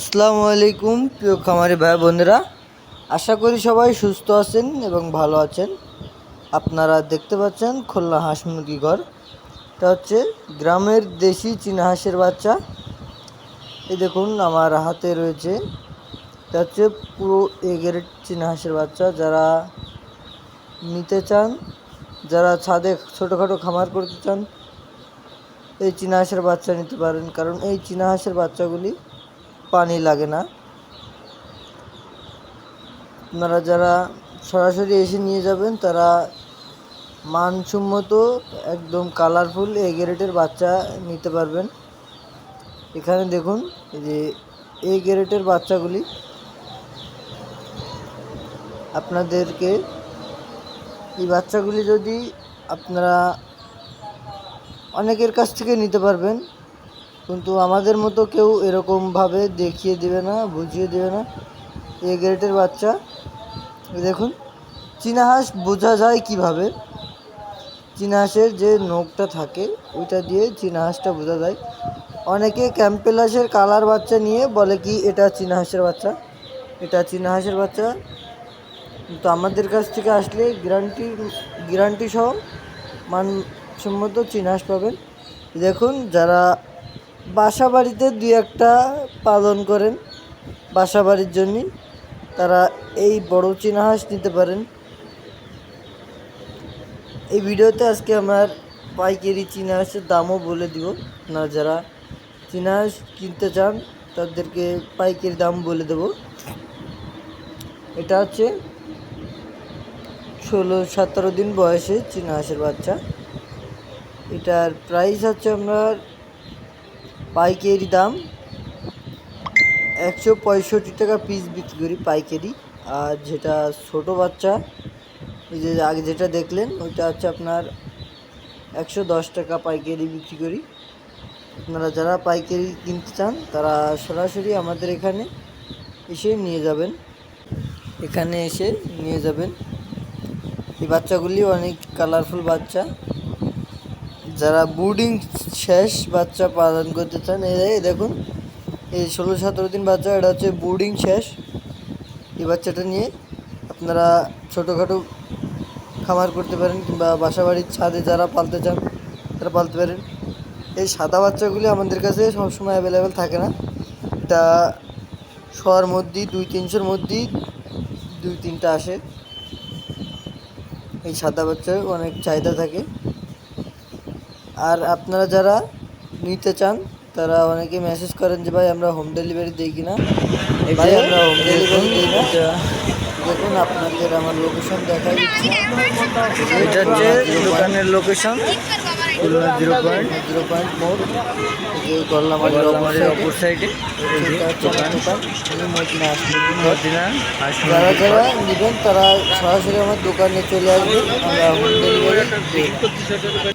আসসালামু আলাইকুম, প্রিয় খামারি ভাই বোনেরা। আশা করি সবাই সুস্থ আছেন এবং ভালো আছেন। আপনারা দেখতে পাচ্ছেন খুলনা হাঁস মুরগি ঘর। এটা হচ্ছে গ্রামের দেশি চীনা হাঁসের বাচ্চা। এই দেখুন, আমার হাতে রয়েছে। এটা হচ্ছে পুরো এগের চীনা হাঁসের বাচ্চা। যারা নিতে চান, যারা ছাদে ছোটোখাটো খামার করতে চান, এই চীনা হাঁসের বাচ্চা নিতে পারেন। কারণ এই চীনা হাঁসের বাচ্চাগুলি পানি লাগে না। আপনারা যারা সরাসরি এসে নিয়ে যাবেন, তারা মানসম্মত একদম কালারফুল এ গ্রেডের বাচ্চা নিতে পারবেন। এখানে দেখুন যে এ গ্রেডের বাচ্চাগুলি। আপনাদেরকে এই বাচ্চাগুলি যদি আপনারা অনেকের কাছ থেকে নিতে পারবেন কিন্তু আমাদের মতো কেউ এরকমভাবে দেখিয়ে দেবে না, বুঝিয়ে দেবে না। এ গ্রেটের বাচ্চা দেখুন চীনা হাঁস বোঝা যায় কীভাবে? চীনা হাঁসের যে নখটা থাকে, ওইটা দিয়ে চীনা হাঁসটা বোঝা যায়। অনেকে ক্যাম্পেলাসের কালার বাচ্চা নিয়ে বলে কি, এটা চীনা হাঁসের বাচ্চা, এটা চীনা হাঁসের বাচ্চা। কিন্তু আমাদের কাছ থেকে আসলে গ্যারান্টি গ্যারান্টি সহ মানসম্মত চীনা হাঁস পাবেন। দেখুন, যারা বাসা বাড়িতে দুই একটা পালন করেন বাসা বাড়ির জন্যে। তারা এই বড় চীনা হাঁস নিতে পারেন। এই ভিডিওতে আজকে আমার পাইকারি চীনা হাঁসের দামও বলে দিব। না যারা চীনা হাঁস কিনতে চান, তাদেরকে পাইকারি দাম বলে দেব। এটা হচ্ছে ষোলো সতেরো দিন বয়সে চীনা হাঁসের বাচ্চা। এটার প্রাইস হচ্ছে আপনার পাইকারি দাম একশো পঁয়ষট্টি টাকা পিস বিক্রি করি পাইকারি। আর যেটা ছোট বাচ্চা ওই যে আগে যেটা দেখলেন, ওইটা হচ্ছে আপনার একশো দশ টাকা পাইকারি বিক্রি করি। আপনারা যারা পাইকারি কিনতে চান, তারা সরাসরি আমাদের এখানে এসে নিয়ে যাবেন। এখানে এসে নিয়ে যাবেন। এই বাচ্চাগুলি অনেক কালারফুল বাচ্চা। যারা বুডিং শেষ বাচ্চা পালন করতে চান, এই দেখুন, এই ষোলো সতেরো দিন বাচ্চা, এটা হচ্ছে বোর্ডিং শেষ। এই বাচ্চাটা নিয়ে আপনারা ছোটোখাটো খামার করতে পারেন কিংবা বাসা বাড়ির ছাদে যারা পালতে চান, তারা পালতে পারেন। এই সাদা বাচ্চাগুলি আমাদের কাছে সবসময় অ্যাভেলেবেল থাকে না। এটা শোয়ার মধ্যেই, দুই তিনশোর মধ্যেই দুই তিনটা আসে। এই সাদা বাচ্চার অনেক চাহিদা থাকে। আর আপনারা যারা নিতে চান তারা অনেকে মেসেজ করেন যে ভাই আমরা হোম ডেলিভারি দিই কিনা? ভাই আমরা হোম ডেলিভারি দিই না। দেখুন আপনাদের আমার লোকেশন দেখা দিচ্ছি। এটা হচ্ছে দোকানের location Khulna zero point zero point মোড় গল্লামারির অপর সাইডে যারা নেবেন তারা সরাসরি আমার দোকানে চলে আসবে। আমরা হোম ডেলিভারি